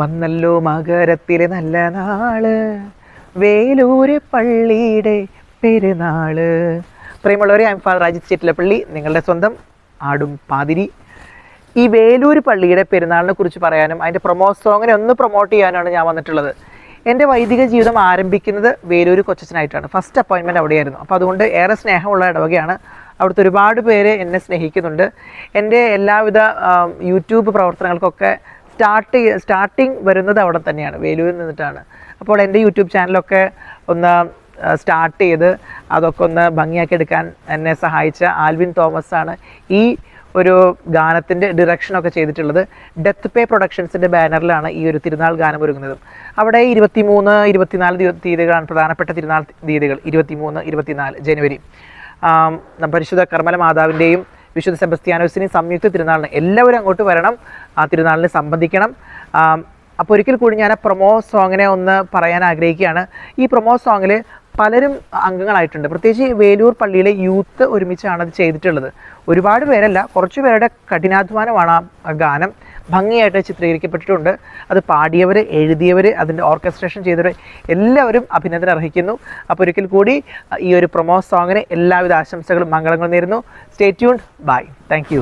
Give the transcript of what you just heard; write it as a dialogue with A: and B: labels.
A: വന്നല്ലോ മകരത്തിലെ നല്ല നാൾ. വേലൂര് പള്ളിയുടെ പെരുന്നാൾ. പ്രിയമുള്ളവരെ ഐം ഫാദർ അജിത് ചിറ്റിലപ്പള്ളി നിങ്ങളുടെ സ്വന്തം ആടും പാതിരി. ഈ വേലൂർ പള്ളിയുടെ പെരുന്നാളിനെ കുറിച്ച് പറയാനും അതിന്റെ പ്രൊമോ സോങ്ങിനെ ഒന്ന് പ്രൊമോട്ട് ചെയ്യാനാണ് ഞാൻ വന്നിട്ടുള്ളത്. എന്റെ വൈദിക ജീവിതം ആരംഭിക്കുന്നത് വേലൂർ കൊച്ചനായിട്ടാണ് ഫസ്റ്റ് അപ്പോയിൻമെന്റ് അവിടെയായിരുന്നു. അപ്പോൾ അതുകൊണ്ട് ഏറെ സ്നേഹമുള്ള ഇടവകയാണ് അവിടുത്തെ ഒരുപാട് പേര് എന്നെ സ്നേഹിക്കുന്നുണ്ട്. എന്റെ എല്ലാവിധ യൂട്യൂബ് പ്രവർത്തനങ്ങൾക്കൊക്കെ സ്റ്റാർട്ട് സ്റ്റാർട്ടിങ് വരുന്നത് അവിടെ തന്നെയാണ് വേലൂരിൽ നിന്നിട്ടാണ്. അപ്പോൾ എന്റെ യൂട്യൂബ് ചാനലൊക്കെ ഒന്ന് സ്റ്റാർട്ട് ചെയ്ത് അതൊക്കെ ഒന്ന് ഭംഗിയാക്കി എടുക്കാൻ എന്നെ സഹായിച്ച ആൽവിൻ തോമസ് ആണ് ഈ ഒരു ഗാനത്തിന്റെ ഡിറക്ഷനൊക്കെ ചെയ്തിട്ടുള്ളത്. ഡെത്ത് പേ പ്രൊഡക്ഷൻസിന്റെ ബാനറിലാണ് ഈ ഒരു തിരുനാൾ ഗാനം ഒരുങ്ങുന്നത്. അവിടെ ഇരുപത്തിമൂന്ന് ഇരുപത്തിനാല് തീയ- തീയതികളാണ് പ്രധാനപ്പെട്ട തിരുനാൾ തീയതികൾ ഇരുപത്തിമൂന്ന് ഇരുപത്തിനാല് ജനുവരി. പരിശുദ്ധ കർമ്മല മാതാവിന്റെയും വിശുദ്ധ സെബസ്ത്യാനോസിനെയും സംയുക്ത തിരുനാളിന് എല്ലാവരും അങ്ങോട്ട് വരണം. ആ തിരുനാളിന് സംബന്ധിക്കണം. അപ്പോൾ ഒരിക്കൽ കൂടി ഞാൻ ആ പ്രൊമോ സോങ്ങിനെ ഒന്ന് പറയാൻ ആഗ്രഹിക്കുകയാണ്. ഈ പ്രൊമോ സോങ്ങിൽ പലരും അംഗങ്ങളായിട്ടുണ്ട്. പ്രത്യേകിച്ച് വേലൂർ പള്ളിയിലെ യൂത്ത് ഒരുമിച്ചാണ് അത് ചെയ്തിട്ടുള്ളത്. ഒരുപാട് പേരല്ല കുറച്ച് പേരുടെ കഠിനാധ്വാനമാണ് ആ ഗാനം. ഭംഗിയായിട്ട് ചിത്രീകരിക്കപ്പെട്ടിട്ടുണ്ട്. അത് പാടിയവർ എഴുതിയവർ അതിന്റെ ഓർക്കസ്ട്രേഷൻ ചെയ്തവർ എല്ലാവരും അഭിനന്ദനം അർഹിക്കുന്നു. അപ്പോൾ ഒരിക്കൽ കൂടി ഈ ഒരു പ്രൊമോ സോങ്ങിന് എല്ലാവിധ ആശംസകളും മംഗളങ്ങളും നേരുന്നു. Stay tuned bye thank